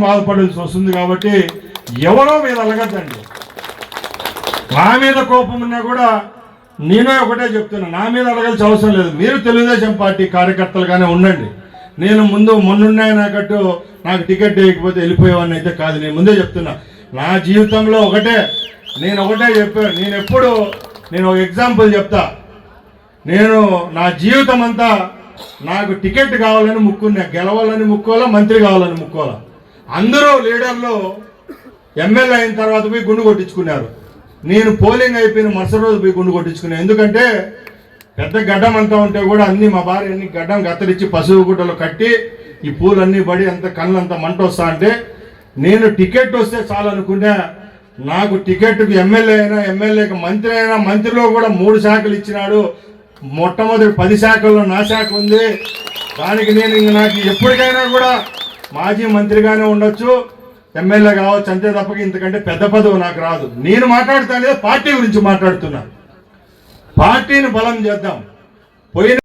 బాధపడాల్సి వస్తుంది కాబట్టి ఎవరో మీద అలగద్దండి. నా మీద కోపం ఉన్నా కూడా నేనే ఒకటే చెప్తున్నా నా మీద అడగాల్సిన అవసరం లేదు. మీరు తెలుగుదేశం పార్టీ కార్యకర్తలుగానే ఉండండి. నేను ముందు మొన్నున్నాయనకట్టు నాకు టికెట్ వేయకపోతే వెళ్ళిపోయేవాడిని అయితే కాదు. నేను ముందే చెప్తున్నా నా జీవితంలో ఒకటే నేను ఒకటే చెప్పాను నేను ఎప్పుడు నేను ఒక ఎగ్జాంపుల్ చెప్తా. నేను నా జీవితం అంతా నాకు టికెట్ కావాలని ముక్కున్నా గెలవాలని ముక్కోవాలా మంత్రి కావాలని ముక్కోవాలా? అందరూ లీడర్లు ఎమ్మెల్యే అయిన తర్వాత పోయి గుండు కొట్టించుకున్నారు. నేను పోలింగ్ అయిపోయిన మరుసటి రోజు పోయి గుండు కొట్టించుకున్నాను ఎందుకంటే పెద్ద గడ్డం అంతా ఉంటే కూడా అన్ని మా భార్య అన్ని గడ్డం కత్తిరించి పశువు గుడ్డలు కట్టి ఈ పూలన్నీ పడి అంత కళ్ళంతా మంట వస్తా అంటే నేను టికెట్ వస్తే చాలు అనుకున్నా. నాకు టికెట్కి ఎమ్మెల్యే అయినా ఎమ్మెల్యేకి మంత్రి అయినా మంత్రిలో కూడా మూడు శాఖలు ఇచ్చినాడు. మొట్టమొదటి పది శాఖల్లో నా శాఖ ఉంది. దానికి నేను ఇంక నాకు ఎప్పటికైనా కూడా మాజీ మంత్రిగానే ఉండొచ్చు ఎమ్మెల్యే కావచ్చు అంతే తప్పక ఇంతకంటే పెద్ద పదవి నాకు రాదు. నేను మాట్లాడుతానే పార్టీ గురించి మాట్లాడుతున్నాను పార్టీని బలం చేద్దాం. పోయిన